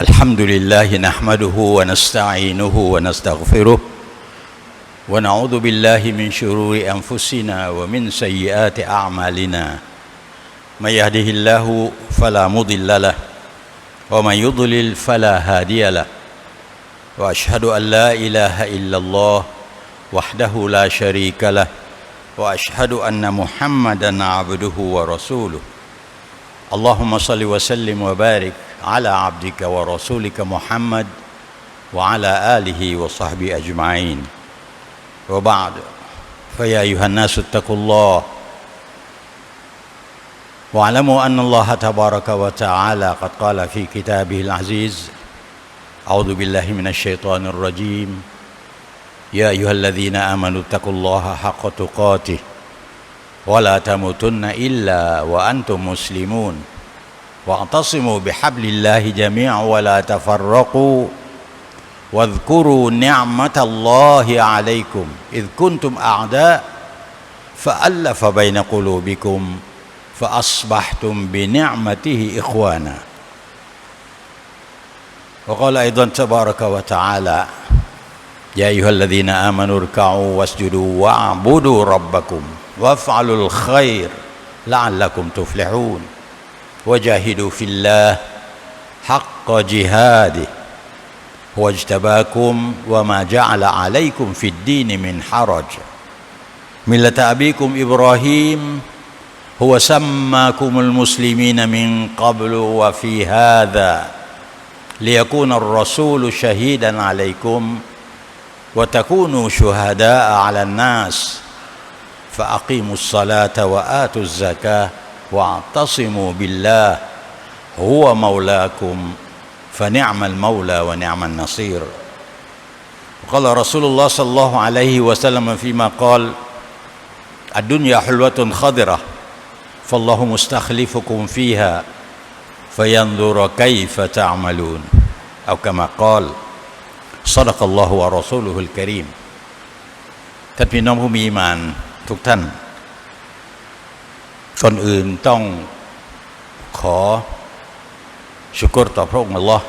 الحمد لله نحمده ونستعينه ونستغفره ونعوذ بالله من شرور أنفسنا ومن سيئات أعمالنا. من يهده الله فلا مضل له ومن يضلل فلا هادي له. وأشهد أن لا إله إلا الله وحده لا شريك له وأشهد أن محمدا عبده ورسوله. اللهم صل وسلم وبارك على عبدك ورسولك محمد وعلى آله وصحبه أجمعين. وبعد فيا أيها الناس اتقوا الله واعلموا أن الله تبارك وتعالى قد قال في كتابه العزيز أعوذ بالله من الشيطان الرجيم. يا أيها الذين آمنوا اتقوا الله حق تقاته ولا تموتن إلا وأنتم مسلمون. واعتصموا بحبل الله جميعا ولا تفرقوا واذكروا نعمة الله عليكم إذ كنتم أعداء فألف بين قلوبكم فأصبحتم بنعمته إخوانا. وقال أيضا تبارك وتعالى يا أيها الذين آمنوا اركعوا واسجدوا واعبدوا ربكم وافعلوا الخير لعلكم تفلحون. وجاهدوا في الله حق جهاده. هو اجتباكم وما جعل عليكم في الدين من حرج. ملة أبيكم إبراهيم هو سماكم المسلمين من قبل وفي هذا ليكون الرسول شهيدا عليكم وتكونوا شهداء على الناس. فأقيموا الصلاة وآتوا الزكاة واعتصموا بالله هو مولاكم فنعم المولى ونعم النصير قال رسول الله صلى الله عليه وسلم فيما قال الدنيا حلوه خضره فالله مستخلفكم فيها فينظر كيف تعملون او كما قال صدق الله ورسوله الكريم ท่านพี่น้องผู้มีอีหมานทุกท่าน ก่อนอื่นต้องขอชุกรต่อพระองค์อัลลอฮ์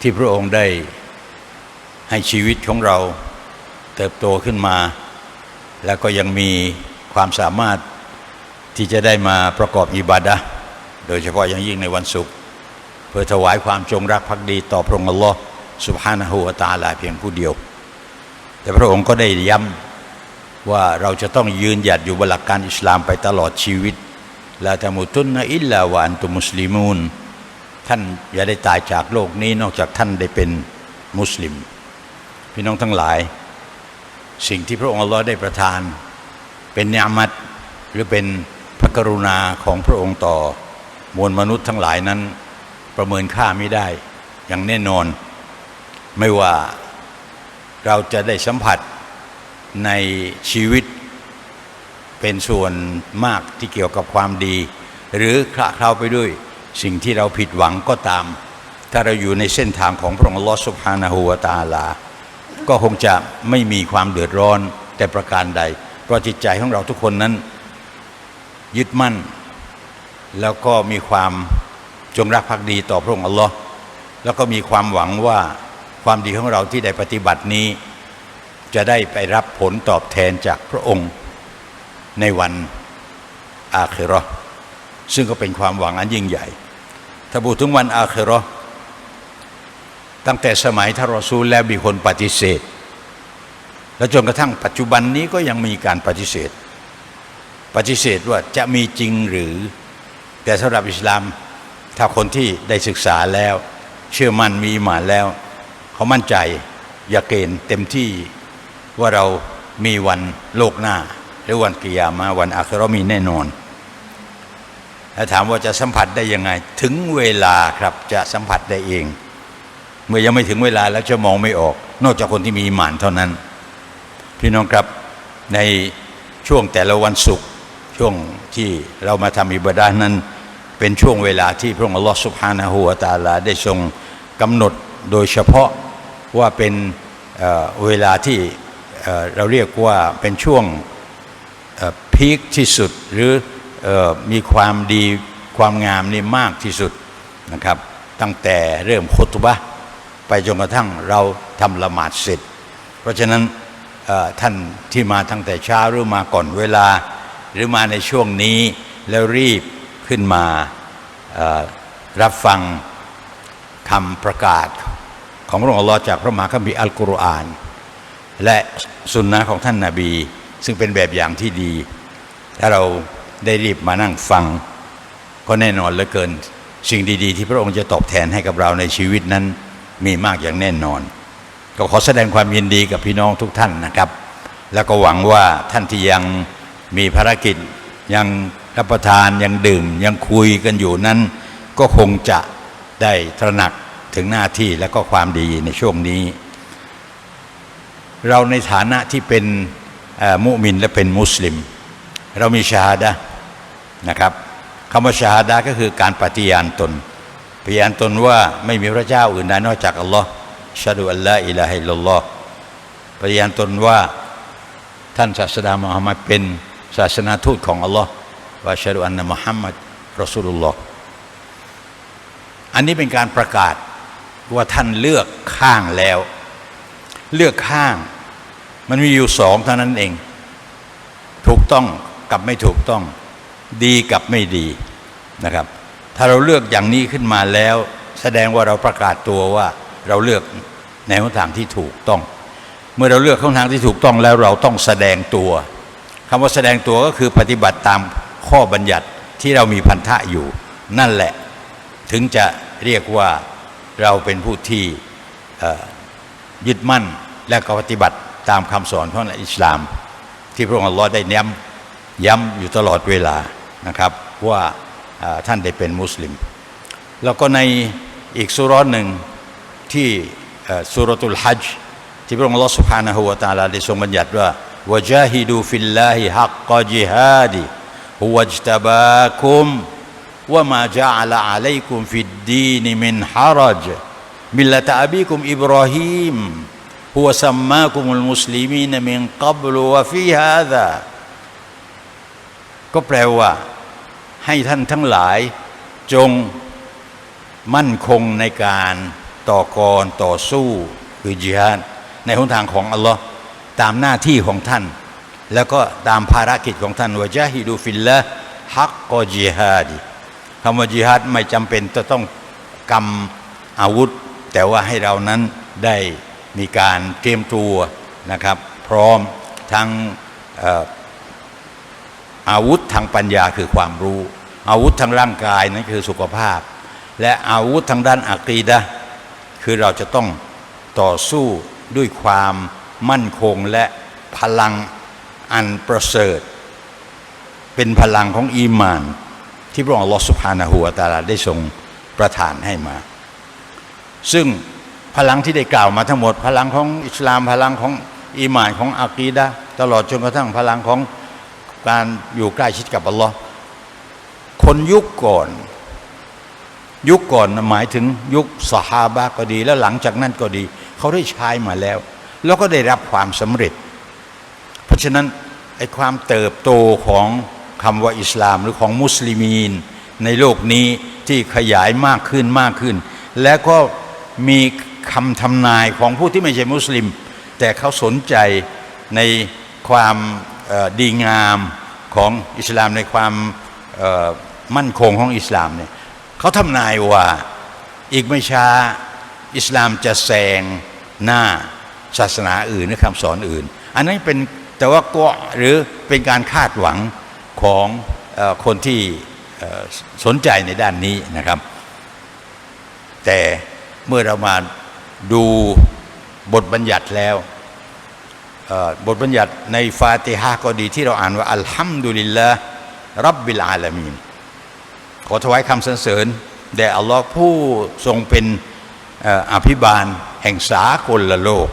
ที่พระองค์ได้ให้ชีวิตของเราเติบโตขึ้นมา แล้วก็ยังมีความสามารถที่จะได้มาประกอบอิบาดะโดยเฉพาะอย่างยิ่งในวันศุกร์เพื่อถวายความจงรักภักดีต่อพระองค์อัลลอฮ์สุบฮานะฮูวะตาลาเพียงผู้เดียว แต่พระองค์ก็ได้ย้ำ ว่าเราจะต้องยืนหยัดอยู่บนหลักการอิสลามไปตลอดชีวิตลาตมุตุนนะอิลลาวะอันตุมุสลิมูนท่านอย่าได้ตายจากโลกนี้นอกจากท่านได้เป็นมุสลิม พี่น้องทั้งหลาย สิ่งที่พระองค์อัลลอฮ์ได้ประทาน เป็นเนืมัดหรือเป็นพระกรุณาของพระองค์ต่อ มวลมนุษย์ทั้งหลายนั้น ประเมินค่าไม่ได้อย่างแน่นอน ไม่ว่าเราจะได้สัมผัส ในชีวิตเป็นส่วนมากที่เกี่ยวกับความดี หรือคละเคล้าไปด้วยสิ่งที่เราผิดหวังก็ตาม ถ้าเราอยู่ในเส้นทางของพระองค์ลอสุภานาหูวตาลา ก็คงจะไม่มีความเดือดร้อนแต่ประการใด เพราะจิตใจของเราทุกคนนั้น ยึดมั่น แล้วก็มีความจงรักภักดีต่อพระองค์อัลลอฮ์แล้วก็มีความหวังว่าความดีของเราที่ได้ปฏิบัตินี้ จะได้ไปรับผลตอบแทนจากพระองค์ในวันอาคิราะห์ซึ่งก็เป็นความหวังอันยิ่งใหญ่ ถ้าพูดถึงวันอาคิราะห์ตั้งแต่สมัยทารอซูลแล้วมีคนปฏิเสธ และจนกระทั่งปัจจุบันนี้ก็ยังมีการปฏิเสธ ปฏิเสธว่าจะมีจริงหรือ แต่สำหรับอิสลาม ถ้าคนที่ได้ศึกษาแล้ว เชื่อมั่นมีหมานแล้ว เขามั่นใจอย่าเกณฑ์เต็มที่ ว่าเรามีวันโลกหน้า หรือวันกิยามาวันอาครามีแน่นอนแล้วถามว่าจะสัมผัสได้ยังไง ถึงเวลาครับจะสัมผัสได้เอง เมื่อยังไม่ถึงเวลาแล้วจะมองไม่ออก นอกจากคนที่มีหมานเท่านั้น พี่น้องครับในช่วงแต่ละวันศุกร์ช่วงที่เรามาทำอิบาดานั้น เป็นช่วงเวลาที่พระองค์อัลลอฮฺสุบฮานะฮูวะตาลาได้ทรงกำหนดโดยเฉพาะว่าเป็นเเวลาที่ เราเรียกว่าเป็นช่วงพีคที่สุดหรืออมีความดีความงามนี่มากที่สุดนะครับ ตั้งแต่เริ่มคุตบะไปจนกระทั่งเราทำละหมาดเสร็จ เพราะฉะนั้นท่านที่มาตั้งแต่เช้าหรือมาก่อนเวลา หรือมาในช่วงนี้แล้วรีบขึ้นมารับฟังคำประกาศของพระองค์อัลลอฮ์จากพระมหาคัมภีร์อัลกุรอาน และสุนนะของท่านนาบี ซึ่งเป็นแบบอย่างที่ดี ถ้าเราได้รีบมานั่งฟัง ก็แน่นอนเหลือเกิน สิ่งดี ๆ ที่พระองค์จะตอบแทนให้กับเราในชีวิตนั้นมีมากอย่างแน่นอน ก็ขอแสดงความยินดีกับพี่น้องทุกท่านนะครับ แล้วก็หวังว่าท่านที่ยังมีภารกิจยังรับประทานยังดื่ม ยังคุยกันอยู่นั้น ก็คงจะได้ตระหนักถึงหน้าที่และก็ความดีในช่วงนี้ เราในฐานะที่เป็นมุมินและเป็นมุสลิม เรามีชาฮาดะนะครับคำว่าชาฮาดะก็คือการปฏิญาณตนปฏิญาณตนว่าไม่มีพระเจ้าอื่นใดนอกจากอัลลอฮ์ชาดุอัลลอฮ์อิลาฮิลลอฮ์ปฏิญาณตนว่าท่านศาสดามุฮัมมัดเป็นศาสนาทูตของอัลลอฮ์ว่าชาดุอันนะมุฮัมมัดรอสูลุลลอฮ์อันนี้เป็นการประกาศว่าท่านเลือกข้างแล้ว เลือกข้าง มันมีอยู่สองเท่านั้นเอง ถูกต้องกับไม่ถูกต้อง ดีกับไม่ดีนะครับ ถ้าเราเลือกอย่างนี้ขึ้นมาแล้ว แสดงว่าเราประกาศตัวว่าเราเลือกในหนทางที่ถูกต้อง เมื่อเราเลือกหนทางที่ถูกต้องแล้วเราต้องแสดงตัวคำว่าแสดงตัวก็คือปฏิบัติตามข้อบัญญัติที่เรามีพันธะอยู่ นั่นแหละ ถึงจะเรียกว่าเราเป็นผู้ที่ ยึดมั่นและก็ปฏิบัติตามคำสอนของอิสลาม ที่พระองค์ลลอฮ์ได้เน้ำย้ำอยู่ตลอดเวลานะครับว่าท่านได้เป็นมุสลิม แล้วก็ในอีกสุร้อนหนึ่งที่สุรตุลฮัจที่พระองค์ลลอสุภาณหัวตาลาได้ทรงบัญญัติว่าวจาฮิดูฟิลลาฮิฮักกอจิฮาดีฮุวจตบาคุมว่ามาจาลาอะลัยคุมฟิดดีนมินฮารจ มิลละตอบีกุมอิบราฮิมฮุวซัมมากุมุลมุสลิมีนมินกับลุวฟีฮาซาก็แปลว่า ให้ท่านทั้งหลาย จงมั่นคงในการต่อกรต่อสู้คือจิฮาดในหนทางของอัลลอฮ์ตามหน้าที่ของท่าน แล้วก็ตามภารกิจของท่านวะจาฮิดูฟิลละฮักกอจิฮาดีคำว่าจิฮาดไม่จำเป็นจะต้องกำอาวุธ แต่ว่าให้เรานั้นได้มีการเตรียมตัวนะครับ พร้อมทั้งออาวุธทางปัญญาคือความรู้ อาวุธทางร่างกายนั่นคือสุขภาพ และอาวุธทางด้านอากีดะคือเราจะต้องต่อสู้ด้วยความมั่นคงและพลังอันประเสริฐ เป็นพลังของอีมาน ที่พระองค์ลอสุภาณหัวตาลาได้ทรงประทานให้มา ซึ่งพลังที่ได้กล่าวมาทั้งหมด พลังของอิสลามพลังของอีหมานของอากีดะตลอดจนกระทั่งพลังของการอยู่ใกล้ชิดกับอัลลอฮ์คนยุคก่อน ยุคก่อนหมายถึงยุคสหาบะก็ดี แล้วหลังจากนั้นก็ดี เขาได้ใช้มาแล้ว แล้วก็ได้รับความสำเร็จ เพราะฉะนั้นไอ้ความเติบโตของคำว่าอิสลามหรือของมุสลิมีน ในโลกนี้ที่ขยายมากขึ้นมากขึ้น และก็ มีคำทำนายของผู้ที่ไม่ใช่มุสลิม แต่เขาสนใจในความดีงามของอิสลามในความมั่นคงของอิสลามเนี่ยเขาทำนายว่าอีกไม่ช้าอิสลามจะแซงหน้าศาสนาอื่นหรือคำสอนอื่น อันนั้นเป็นแต่ว่าก็หรือเป็นการคาดหวังของคนที่สนใจในด้านนี้นะครับ แต่ เมื่อเรามาดูบทบัญญัติแล้วบทบัญญัติในฟาติฮะก็ดีที่เราอ่านว่า อัลฮัมดุลิลลาห์รับบิลอาลามีนขอถวายคำสรรเสริญแด่อัลลอฮ์ผู้ทรงเป็นอภิบาลแห่งสากลละโลก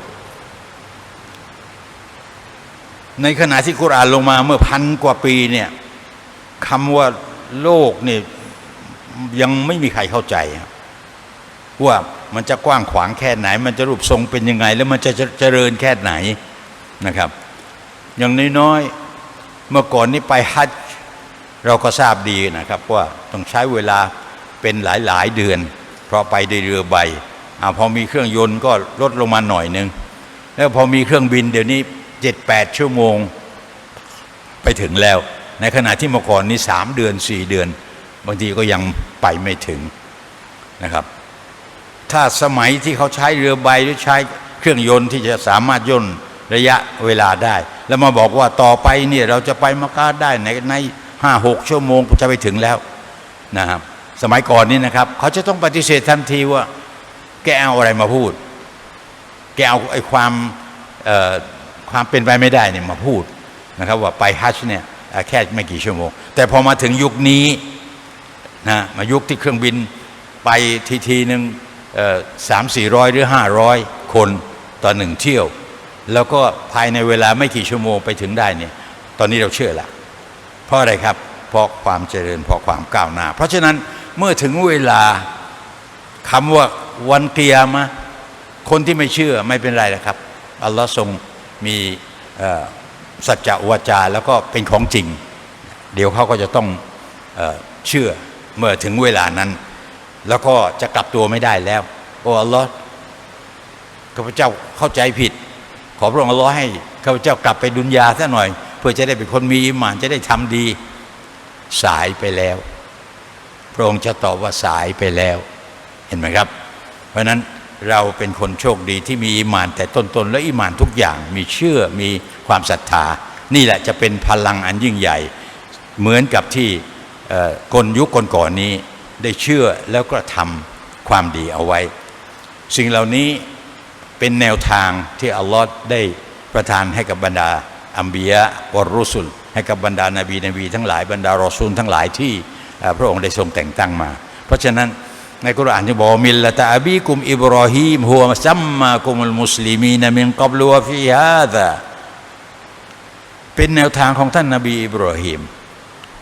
ในขณะที่กุรอานลงมาเมื่อพันกว่าปีเนี่ยคำว่าโลกเนี่ยยังไม่มีใครเข้าใจ ว่า มันจะกว้างขวางแค่ไหน มันจะรูปทรงเป็นยังไง แล้วมันจะเจริญแค่ไหนนะครับ อย่างน้อยๆเมื่อก่อนนี้ไปฮัจเราก็ทราบดีนะครับว่าต้องใช้เวลาเป็นหลายๆเดือน เพราะไปด้วยเรือใบอพอมีเครื่องยนต์ก็ลดลงมาหน่อยหนึง แล้วพอมีเครื่องบินเดี๋ยวนี้เจ็ดแปดชั่วโมงไปถึงแล้ว ในขณะที่เมื่อก่อนนี้สามเดือนสี่เดือน บางทีก็ยังไปไม่ถึงนะครับ ถ้าสมัยที่เขาใช้เรือใบหรือใช้เครื่องยนต์ที่จะสามารถย่นระยะเวลาได้ แล้วมาบอกว่าต่อไปเนี่ยเราจะไปมักกะได้ในในห้าหกชั่วโมงจะไปถึงแล้วนะครับ สมัยก่อนนี่นะครับ เขาจะต้องปฏิเสธทันทีว่า แกเอาอะไรมาพูด แกเอาไอ้ความความเป็นไปไม่ได้เนี่ยมาพูดนะครับว่าไปฮัจญ์เนี่ยแค่ไม่กี่ชั่วโมง แต่พอมาถึงยุคนี้นะมายุคที่เครื่องบินไปทีทีหนึ่ง สามสี่ร้อยหรือห้าร้อยคนต่อหนึ่งเที่ยว แล้วก็ภายในเวลาไม่กี่ชั่วโมงไปถึงได้เนี่ยตอนนี้เราเชื่อละเพราะอะไรครับ เพราะความเจริญเพราะความก้าวหน้า เพราะฉะนั้นเมื่อถึงเวลาคำว่าวันเกียร์มาคนที่ไม่เชื่อไม่เป็นไรนะครับ อัลลอฮ์ทรงมีสัจจะวาจาแล้วก็เป็นของจริง เดี๋ยวเขาก็จะต้องเอเชื่อเมื่อถึงเวลานั้น แล้วก็จะกลับตัวไม่ได้แล้วโอ้อัลลอฮ์ข้าพเจ้าเข้าใจผิด ขอพระองค์อัลลอฮ์ให้ข้าพเจ้ากลับไปดุนยาซะหน่อย เพื่อจะได้เป็นคนมีอิมานจะได้ทำดี สายไปแล้ว พระองค์จะตอบว่าสายไปแล้ว เห็นไหมครับ เพราะฉะนั้นเราเป็นคนโชคดีที่มีอิมานแต่ต้นๆ และอิมานทุกอย่างมีเชื่อมีความศรัทธา นี่แหละจะเป็นพลังอันยิ่งใหญ่ เหมือนกับที่คนยุคก่อนๆนี้ ได้เชื่อแล้วก็ทำความดีเอาไว้ สิ่งเหล่านี้เป็นแนวทางที่อัลลอฮ์ได้ประทานให้กับบรรดาอัมบียะวรุสุล ให้กับบรรดานาบีนบีทั้งหลายบรรดารอซูลทั้งหลายที่พระองค์ได้ทรงแต่งตั้งมา เพราะฉะนั้นในกุรอานที่บอกว่ามิลละตะอบีกุมอิบรอฮีมหัวซัมมากุมุลมุสลิมีนมินกับลัวฟีฮาดะเป็นแนวทางของท่านนาบีอิบรอฮีม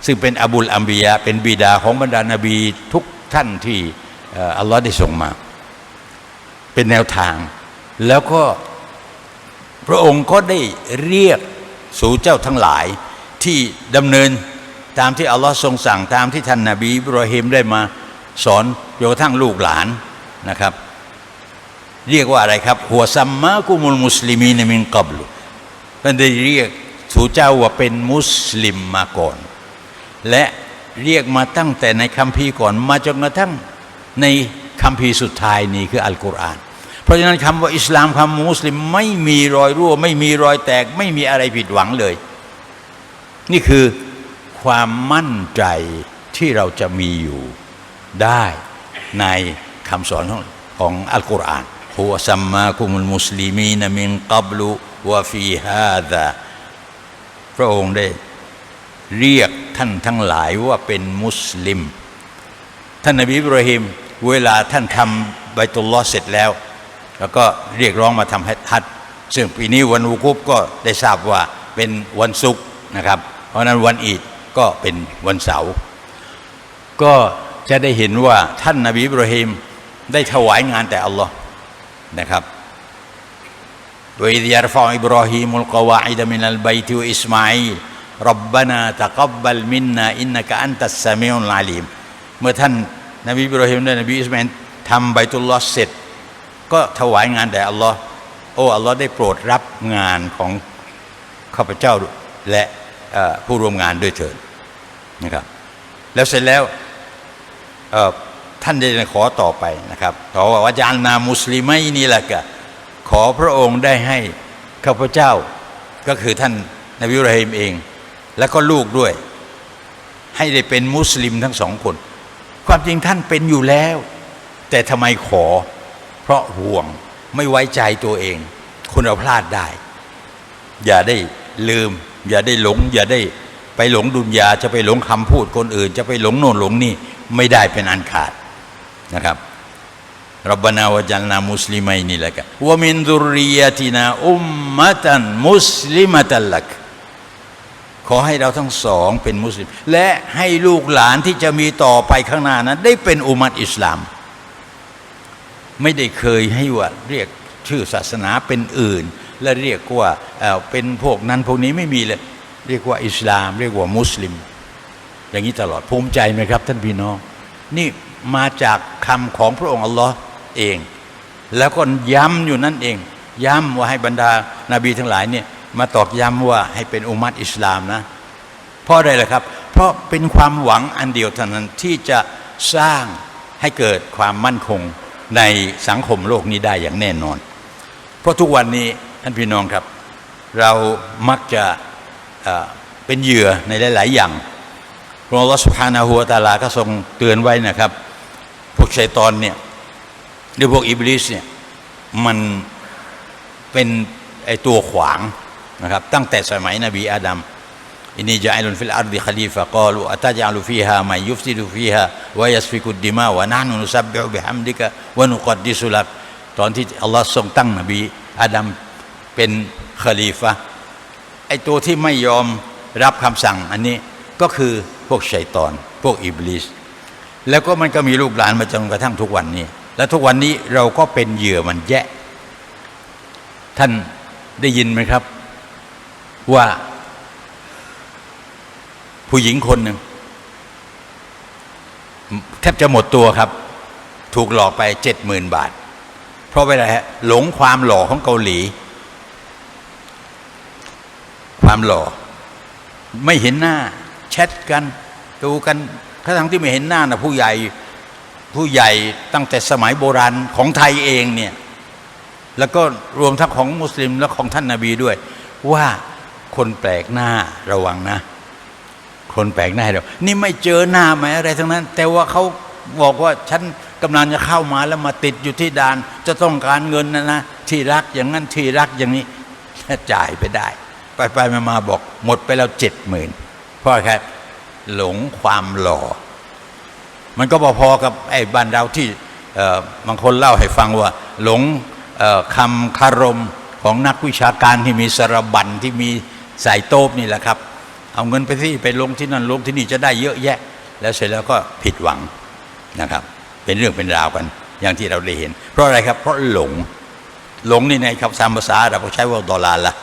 ซึ่งเป็นอบุลอัมบียะเป็นบิดาของบรรดานาบีทุกท่านที่อัลลอฮ์ได้ส่งมา เป็นแนวทาง แล้วก็พระองค์ก็ได้เรียกสู่เจ้าทั้งหลายที่ดำเนินตามที่อัลลอฮ์ทรงสั่งตามที่ท่านนาบีบรอฮิมได้มาสอนจนกระทั่งลูกหลานนะครับ เรียกว่าอะไรครับ หัวซัมมากุมุลมุสลิมีนมินกับลุท่านได้เรียกสู่เจ้าว่าเป็นมุสลิมมาก่อน และเรียกมาตั้งแต่ในคัมภีร์ก่อนมาจนกระทั่งในคัมภีร์สุดท้ายนี้คืออัลกุรอาน เพราะฉะนั้นคำว่าอิสลามคำมุสลิมไม่มีรอยรั่ว ไม่มีรอยแตก ไม่มีอะไรผิดหวังเลย นี่คือความมั่นใจที่เราจะมีอยู่ได้ในคำสอนของของอัลกุรอานฮุวซัมมากุมุลมุสลิมีนมินกับลุวะฟีฮาดะพระองค์ได้ เรียกท่านทั้งหลายว่าเป็นมุสลิม ท่านนบีอิบราฮิมเวลาท่านทำใบตุลลอเสร็จแล้ว แล้วก็เรียกร้องมาทำฮัจซึ่งปีนี้วันวุคุบก็ได้ทราบว่าเป็นวันศุกร์นะครับ เพราะนั้นวันอีดก็เป็นวันเสาร์ก็จะได้เห็นว่าท่านนาบีอิบราฮิมได้ถวายงานแต่อัลลอฮ์นะครับวอิยารฟาอิบรอฮิมุลกวาอิดมินัลบัยติวอิสมาอิล ربنا تقبل منا إنك أنت السميع العليم เมื่อท่านนบีอิบราฮิมและนบีอิสมาอิลทำไบตุลลอฮ์เสร็จ ก็ถวายงานแด่อัลลอฮ์โอ้อัลลอฮ์ได้โปรดรับงานของข้าพเจ้าและเอ่อผู้ร่วมงานด้วยเถิดนะครับ แล้วเสร็จแล้วเอ่อท่านได้ขอต่อไปนะครับขอว่าวัจานนามุสลิมัยนี่แหละกะ ขอพระองค์ได้ให้ข้าพเจ้าก็คือท่านนบีอิบราฮิมเอง แล้วก็ลูกด้วย ให้ได้เป็นมุสลิมทั้งสองคน ความจริงท่านเป็นอยู่แล้ว แต่ทำไมขอ เพราะห่วงไม่ไว้ใจตัวเอง คุณเราพลาดได้ อย่าได้ลืม อย่าได้หลง อย่าได้ไปหลงดุนยาจะไปหลงคำพูดคนอื่น จะไปหลงโน่นหลงนี่ ไม่ได้เป็นอันขาดนะครับรับบนาวจัลนามุสลิมัยนี่แหละกันว่ามินดุรียตินาอุมมะตันมุสลิมะตัลลัก ขอให้เราทั้งสองเป็นมุสลิม และให้ลูกหลานที่จะมีต่อไปข้างหน้านั้น ได้เป็นอุมัตอิสลาม ไม่ได้เคยให้ว่าเรียกชื่อศาสนาเป็นอื่น และเรียกว่าเเป็นพวกนั้นพวกนี้ไม่มีเลยเรียกว่าอิสลาม เรียกว่ามุสลิม อย่างนี้ตลอดภูมิใจไหมครับ ท่านพี่น้อง นี่มาจากคำของพระองค์อัลลอฮ์เอง แล้วก็ย้ำอยู่นั่นเอง ย้ำว่าให้บรรดานาบีทั้งหลายเนี่ย มาตอกย้ำว่าให้เป็นอุมัตอิสลามนะ เพราะอะไรล่ะครับ เพราะเป็นความหวังอันเดียวเท่านั้นที่จะสร้างให้เกิดความมั่นคงในสังคมโลกนี้ได้อย่างแน่นอน เพราะทุกวันนี้ท่านพี่น้องครับ เรามักจะเอ่อเป็นเหยื่อในหลาย ๆ อย่างพระองค์สุภานาหัวตาลาก็ทรงเตือนไว้นะครับ พวกชัยตอนเนี่ยหรือพวกอิบลิสเนี่ยมันเป็นไอตัวขวาง นะครับตั้งแต่สมัยนบีอาดัมอินนีจาอิลุนฟิลอาร์ดิคลีฟะกาลูอัตจาลุฟีฮามัยยุฟซิดุฟีฮาวะยัสฟิกุดดิมาวะนะนุนุซับบิอุบิฮัมดิกะวะนุกัดดิสุลักตอนที่อัลลอฮ์ทรงตั้งนบีอาดัมเป็นคลีฟะไอตัวที่ไม่ยอมรับคำสั่งอันนี้ก็คือพวกชัยตอน พวกอิบลิสแล้วก็มันก็มีลูกหลานมาจนกระทั่งทุกวันนี้ และทุกวันนี้เราก็เป็นเหยื่อมันแยะ ท่านได้ยินไหมครับ ว่า ผู้หญิงคนหนึ่งแทบจะหมดตัวครับ ถูกหลอกไปเจ็ดหมื่นบาท เพราะเวลาฮะหลงความหล่อของเกาหลี ความหล่อ ไม่เห็นหน้า แชทกัน ดูกันทั้งที่ไม่เห็นหน้านะผู้ใหญ่ผู้ใหญ่ตั้งแต่สมัยโบราณของไทยเองเนี่ย แล้วก็รวมทั้งของมุสลิมและของท่านนาบีด้วย ว่า คนแปลกหน้าระวังนะ คนแปลกหน้าเรานี่ไม่เจอหน้าไหมอะไรทั้งนั้น แต่ว่าเขาบอกว่าฉันกำลังจะเข้ามาแล้วมาติดอยู่ที่ด่าน จะต้องการเงินนะนะที่รักอย่างนั้นที่รักอย่างนี้จ่ายไปได้ ไปไปมามาบอก หมดไปแล้วเจ็ดหมื่นเพราะแค่หลงความหล่อ มันก็พอๆกับไอ้บ้านเราที่บางคนเล่าให้ฟังว่า หลงคำคารมของนักวิชาการที่มีสารบัญที่มี ใส่โต๊บนี่แหละครับ เอาเงินไปที่ไปลงที่นั่นลงที่นี่จะได้เยอะแยะ แล้วเสร็จแล้วก็ผิดหวังนะครับ เป็นเรื่องเป็นราวกันอย่างที่เราได้เห็น เพราะอะไรครับ เพราะหลง หลงนี่ในคำสามภาษาเราใช้ว่าดอลลาร์ละ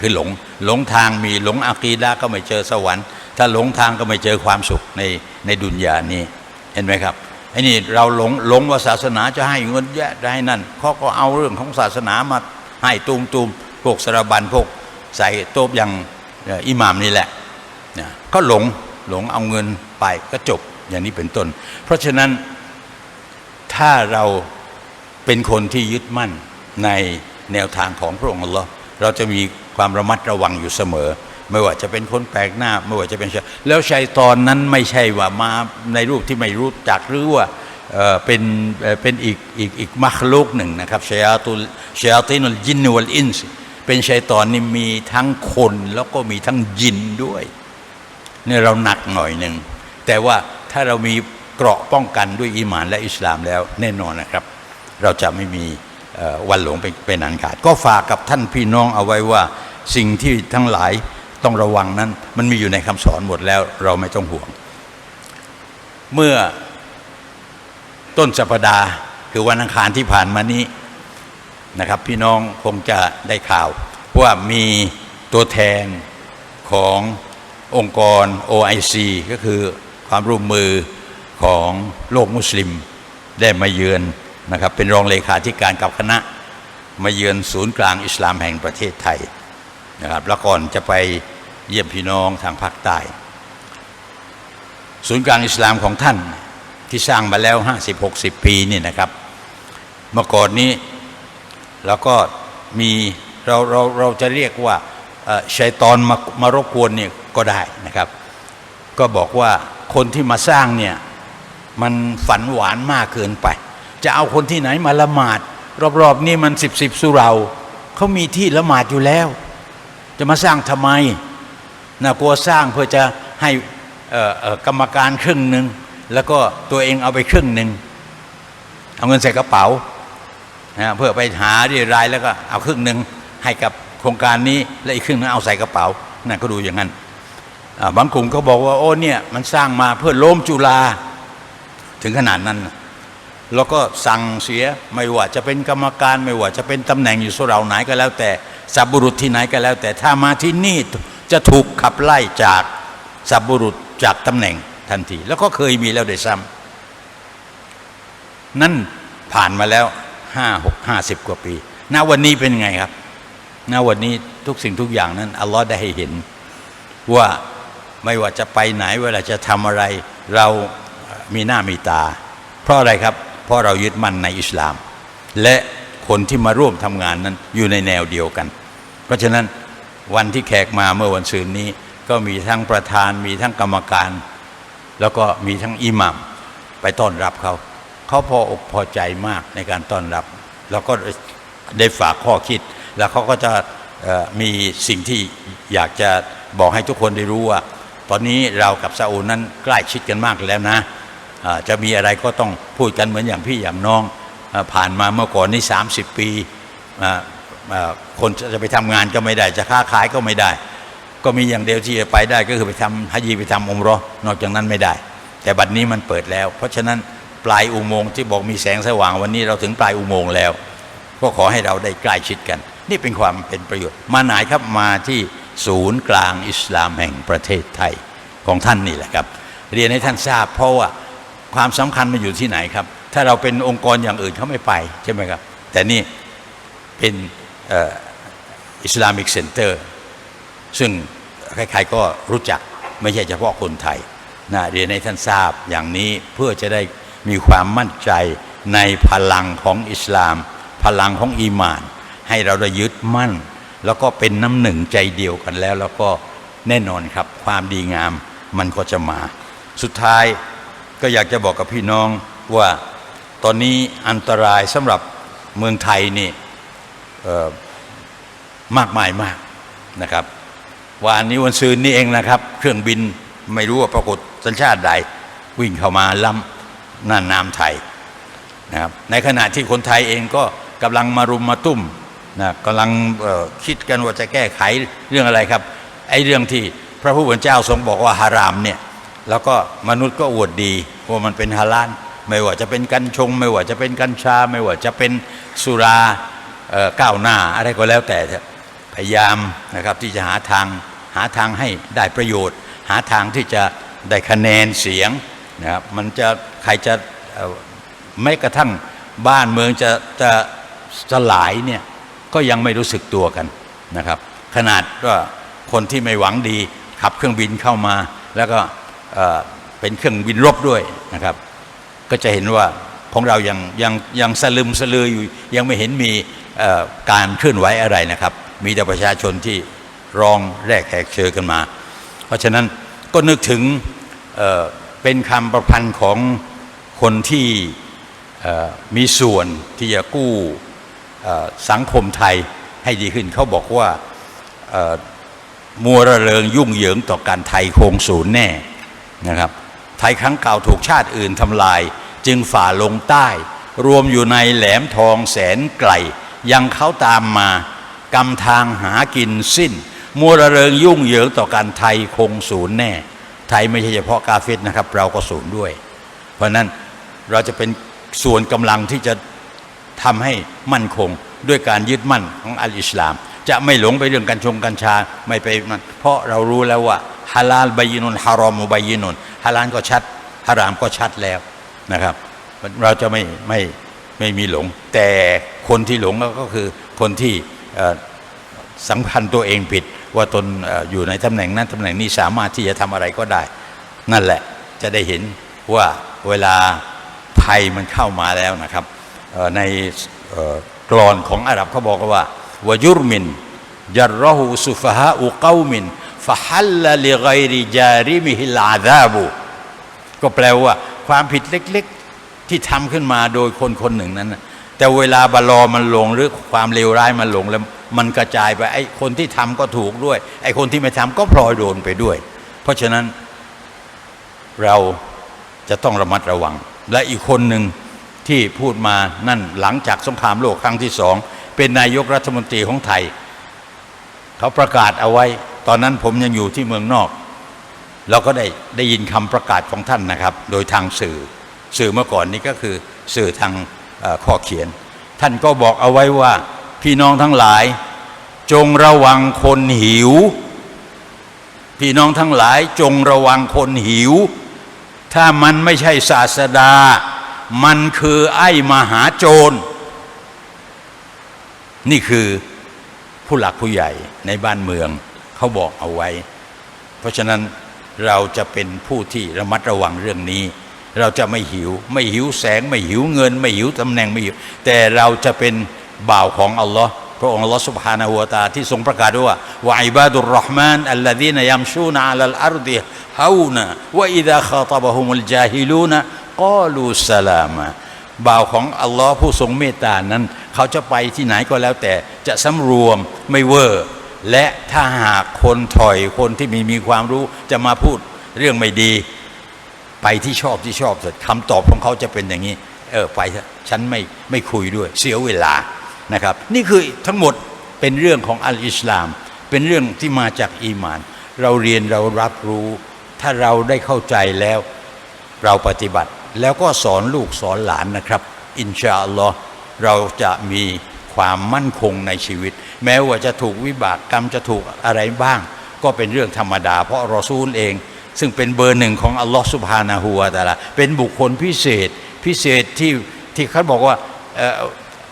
คือหลงหลงทางมีหลงอากีดาก็ไม่เจอสวรรค์ ถ้าหลงทางก็ไม่เจอความสุขในในดุนยานี้เห็นไหมครับไอ้นี่เราหลงหลงว่าศาสนาจะให้เงินแยะได้นั่นเขาก็เอาเรื่องของศาสนามาให้ตูมตูมพวกสารบัญพวก ใส่โต๊บอย่างอิหมามนี่แหละนะก็หลงหลงเอาเงินไปก็จบอย่างนี้เป็นต้น เพราะฉะนั้นถ้าเราเป็นคนที่ยึดมั่นในแนวทางของพระองค์อัลลอฮ์เราจะมีความระมัดระวังอยู่เสมอ ไม่ว่าจะเป็นคนแปลกหน้า ไม่ว่าจะเป็นแล้วชัยตอนนั้นไม่ใช่ว่ามาในรูปที่ไม่รู้จักหรือว่าเออเป็นเป็นอีกอีกอีกมัคลุกหนึ่งนะครับชัยาตุลชัยาตินุลจินวัลอินส์ เป็นชัยตอนนี่มีทั้งคนแล้วก็มีทั้งยินด้วยเนี่ยเราหนักหน่อยหนึ่ง แต่ว่าถ้าเรามีเกราะป้องกันด้วยอีหมานและอิสลามแล้วแน่นอนนะครับ เราจะไม่มีวันหลงเป็นเป็นอันขาด ก็ฝากกับท่านพี่น้องเอาไว้ว่าสิ่งที่ทั้งหลายต้องระวังนั้น มันมีอยู่ในคำสอนหมดแล้วเราไม่ต้องห่วง เมื่อต้นสัปดาห์คือวันอังคารที่ผ่านมานี้ นะครับ พี่น้องคงจะได้ข่าว ว่ามีตัวแทนขององค์กร OIC ก็คือความร่วมมือของโลกมุสลิมได้มาเยือนนะครับ เป็นรองเลขาธิการกับคณะ มาเยือนศูนย์กลางอิสลามแห่งประเทศไทยนะครับแล้วก่อนจะไปเยี่ยมพี่น้องทางภาคใต้ ศูนย์กลางอิสลามของท่านที่สร้างมาแล้ว 50-60 ปีนี่นะครับ เมื่อก่อนนี้ เราก็มีเราเราเราจะเรียกว่าชัยตอนมามารบกวนเนี่ยก็ได้นะครับ ก็บอกว่าคนที่มาสร้างเนี่ยมันฝันหวานมากเกินไป จะเอาคนที่ไหนมาละหมาด รอบๆนี่มันสิบสิบสุเราเขามีที่ละหมาดอยู่แล้ว จะมาสร้างทำไมนะกลัวสร้างเพื่อจะให้กรรมการครึ่งหนึ่งแล้วก็ตัวเองเอาไปครึ่งหนึ่งเอาเงินใส่กระเป๋า นะเพื่อไปหาเรียรายแล้วก็เอาครึ่งหนึ่งให้กับโครงการนี้และอีกครึ่งนึงเอาใส่กระเป๋านั่นก็ดูอย่างนั้นบางกลุ่มก็บอกว่าโอ้เนี่ยมันสร้างมาเพื่อล้มจุฬาถึงขนาดนั้นแล้วก็สั่งเสียไม่ว่าจะเป็นกรรมการไม่ว่าจะเป็นตำแหน่งอยู่สุเราไหนก็แล้ว แต่สับบุรุษที่ไหนก็แล้ว แต่ถ้ามาที่นี่จะถูกขับไล่จากสับบุรุษจากตำแหน่งทันที แล้วก็เคยมีแล้วโดวยซ้นั่นผ่านมาแล้ว ห้าหกห้าสิบกว่าปีณวันนี้เป็นไงครับณวันนี้ทุกสิ่งทุกอย่างนั้นอัลลอฮ์ได้ให้เห็น ว่าไม่ว่าจะไปไหนเวลาจะทำอะไร เรามีหน้ามีตา เพราะอะไรครับ เพราะเรายึดมั่นในอิสลาม และคนที่มาร่วมทำงานนั้นอยู่ในแนวเดียวกัน เพราะฉะนั้นวันที่แขกมาเมื่อวันซืนนี้ ก็มีทั้งประธานมีทั้งกรรมการ แล้วก็มีทั้งอิหมัมไปต้อนรับเขา เขาพออกพอใจมากในการต้อนรับ แล้วก็ได้ฝากข้อคิด แล้วเขาก็จะมีสิ่งที่อยากจะบอกให้ทุกคนได้รู้ว่า ตอนนี้เรากับซาอุนั้นใกล้ชิดกันมากแล้วนะอ่าจะมีอะไรก็ต้องพูดกันเหมือนอย่างพี่อย่างน้องอผ่านมาเมื่อก่อนนี่30 ปีคนจะไปทำงานก็ไม่ได้ จะค้าขายก็ไม่ได้ ก็มีอย่างเดียวที่จะไปได้ก็คือไปทำฮัจญีไปทำอมรอนอกจากนั้นไม่ได้ แต่บัดนี้มันเปิดแล้ว เพราะฉะนั้น ลายอุโมงค์ที่บอกมีแสงสว่างวันนี้เราถึงปลายอุโมงค์แล้ว ก็ขอให้เราได้ใกล้ชิดกัน นี่เป็นความเป็นประโยชน์ มาไหนครับมาที่ศูนย์กลางอิสลามแห่งประเทศไทยของท่านนี่แหละครับ เรียนให้ท่านทราบ เพราะว่าความสำคัญมันอยู่ที่ไหนครับ ถ้าเราเป็นองค์กรอย่างอื่นเขาไม่ไปใช่ไหมครับ แต่นี่เป็นอิสลามิกเซ็นเตอร์ซึ่งใครๆก็รู้จักไม่ใช่เฉพาะคนไทยนะเรียนให้ท่านทราบอย่างนี้เพื่อจะได้ มีความมั่นใจในพลังของอิสลาม พลังของอีมาน ให้เราได้ยึดมั่น แล้วก็เป็นน้ำหนึ่งใจเดียวกันแล้ว แล้วก็แน่นอนครับความดีงามมันก็จะมา สุดท้ายก็อยากจะบอกกับพี่น้องว่าตอนนี้อันตรายสำหรับเมืองไทยนี่มากมายมากนะครับวันนี้วันซืนนี้เองนะครับ เครื่องบินไม่รู้ว่าปรากฏสัญชาติใดวิ่งเข้ามาล้ำ น่านน้ำไทยนะครับในขณะที่คนไทยเองก็กำลังมารุมมาตุ้มนะกำลังคิดกันว่าจะแก้ไขเรื่องอะไรครับไอ้เรื่องที่พระผู้เป็นเจ้าทรงบอกว่าฮารามเนี่ยแล้วก็มนุษย์ก็อวดดีว่ามันเป็นฮาลาลไม่ว่าจะเป็นกัญชง ไม่ว่าจะเป็นกัญชา ไม่ว่าจะเป็นสุราก้าวหน้าอะไรก็แล้วแต่พยายามนะครับที่จะหาทางหาทางให้ได้ประโยชน์ หาทางที่จะได้คะแนนเสียง นะครับมันจะใครจะไม่กระทั่งบ้านเมืองจะจะสลายเนี่ยก็ยังไม่รู้สึกตัวกันนะครับ ขนาดว่าคนที่ไม่หวังดีขับเครื่องบินเข้ามา แล้วก็เป็นเครื่องบินรบด้วยนะครับ ก็จะเห็นว่าของเรายังยังยังสลึมสลืออยู่ยังไม่เห็นมีการเคลื่อนไหวอะไรนะครับ มีแต่ประชาชนที่ร้องแรกแหกเชอกันมา เพราะฉะนั้นก็นึกถึง เป็นคำประพันธ์ของคนที่มีส่วนที่จะกู้สังคมไทยให้ดีขึ้น เขาบอกว่ามัวระเริงยุ่งเหยิงต่อการไทยคงศูนย์แน่นะครับ ไทยครั้งเก่าถูกชาติอื่นทำลาย จึงฝ่าลงใต้ รวมอยู่ในแหลมทองแสนไกล ยังเขาตามมากำทางหากินสิ้น มัวระเริงยุ่งเหยิงต่อการไทยคงศูนย์แน่ ไทยไม่ใช่เฉพาะกาเฟตนะครับ เราก็ศูนย์ด้วย เพราะนั้นเราจะเป็นส่วนกำลังที่จะทำให้มั่นคงด้วยการยึดมั่นของอัลอิสลาม จะไม่หลงไปเรื่องกัญชงกัญชาไม่ไปนั่นเพราะเรารู้แล้วว่าฮาลาลบายินุนฮารอมุบายินุนฮาลาลก็ชัดฮารามก็ชัดแล้วนะครับ เราจะไม่ไม่ไม่มีหลง แต่คนที่หลงก็คือคนที่สังพันธ์ตัวเองผิด ว่าตนอยู่ในตำแหน่งนั้นตำแหน่งนี้สามารถที่จะทำอะไรก็ได้ นั่นแหละจะได้เห็นว่าเวลาภัยมันเข้ามาแล้วนะครับในกรอนของอาหรับเขาบอกว่าวายุรมินยัรหูสุฟฮาอุกามินฟะฮัลลลิไกริจาริมิฮิลอาซาบุก็แปลว่าความผิดเล็ก ๆที่ทำขึ้นมาโดยคนคนหนึ่งนั้นนะ แต่เวลาบาลอมันลงหรือความเลวร้ายมันลงแล้วมันกระจายไปไอ้คนที่ทำก็ถูกด้วย ไอ้คนที่ไม่ทำก็พลอยโดนไปด้วย เพราะฉะนั้นเราจะต้องระมัดระวัง และอีกคนหนึ่งที่พูดมานั่นหลังจากสงครามโลกครั้งที่สองเป็นนายกรัฐมนตรีของไทย เขาประกาศเอาไว้ ตอนนั้นผมยังอยู่ที่เมืองนอก เราก็ได้ได้ยินคำประกาศของท่านนะครับ โดยทางสื่อ สื่อเมื่อก่อนนี้ก็คือสื่อทาง ข้อเขียน ท่านก็บอกเอาไว้ว่าพี่น้องทั้งหลาย จงระวังคนหิว พี่น้องทั้งหลายจงระวังคนหิว ถ้ามันไม่ใช่ศาสดา มันคือไอ้มหาโจร นี่คือผู้หลักผู้ใหญ่ในบ้านเมืองเขาบอกเอาไว้ เพราะฉะนั้นเราจะเป็นผู้ที่ระมัดระวังเรื่องนี้ เราจะไม่หิว ไม่หิวแสง ไม่หิวเงิน ไม่หิวตำแหน่งไม่หิว แต่เราจะเป็นบ่าวของอัลลอฮ์พระองค์อัลลอฮ์สุบฮานาหัวตาที่ทรงประกาศว่าวะอิบาดุลรอฮ์มานอัลลดีนยามชูนอัลลอาร์ดิฮาวนะวะอิดะคาตบะฮุมุลจาฮิลูนกอลูสลามะบ่าวของอัลลอฮ์ผู้ทรงเมตตานั้น เขาจะไปที่ไหนก็แล้วแต่จะสำรวมไม่เวอร์ และถ้าหากคนถอยคนที่มีมีความรู้จะมาพูดเรื่องไม่ดี ไปที่ชอบที่ชอบเถิดคำตอบของเขาจะเป็นอย่างนี้ เออไปฉันไม่ไม่คุยด้วยเสียเวลานะครับ นี่คือทั้งหมดเป็นเรื่องของอัลอิสลาม เป็นเรื่องที่มาจากอีมาน เราเรียนเรารับรู้ ถ้าเราได้เข้าใจแล้วเราปฏิบัติ แล้วก็สอนลูกสอนหลานนะครับ อินชาอัลลอฮ์เราจะมีความมั่นคงในชีวิต แม้ว่าจะถูกวิบากกรรมจะถูกอะไรบ้าง ก็เป็นเรื่องธรรมดา เพราะรอซูลเอง ซึ่งเป็นเบอร์หนึ่งของอัลลอฮ์สุบฮานาหูวาตะอาลาเป็นบุคคลพิเศษพิเศษที่ที่เขาบอกว่าเอ่อ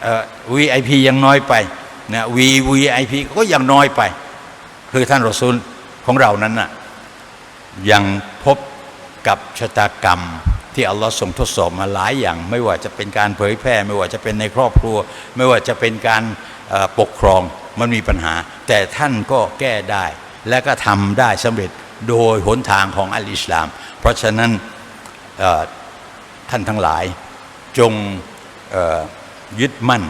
เอ่อ VIP ยังน้อยไปนะ V VIP ก็ยังน้อยไป คือท่านรอซูลของเรานั้นน่ะยังพบกับชะตากรรมที่อัลลอฮ์ทรงทดสอบมาหลายอย่าง ไม่ว่าจะเป็นการเผยแพร่ ไม่ว่าจะเป็นในครอบครัว ไม่ว่าจะเป็นการปกครองมันมีปัญหา แต่ท่านก็แก้ได้และก็ทำได้สำเร็จ โดยหนทางของอัลอิสลาม เพราะฉะนั้นท่านทั้งหลายจงยึดมั่น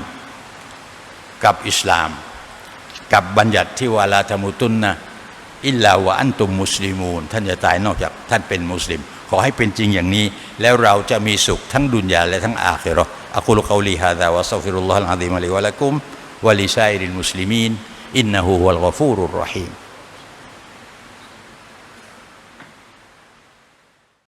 กับอิสลาม กับบัญญัติที่วาลาตมุตุนนะอิลลาวะอันตุมมุสลิมูนท่านจะตายนอกจากท่านเป็นมุสลิม ขอให้เป็นจริงอย่างนี้ แล้วเราจะมีสุขทั้งดุนยาและทั้งอาคิราอักุลกอลีฮาดาวะซัฟิรุลลอฮ์อัลอาซีมะลิวะละกุมวะลิซาอิริลมุสลิมีนอินนะฮูฮุวัลกฟูรุรราะฮีม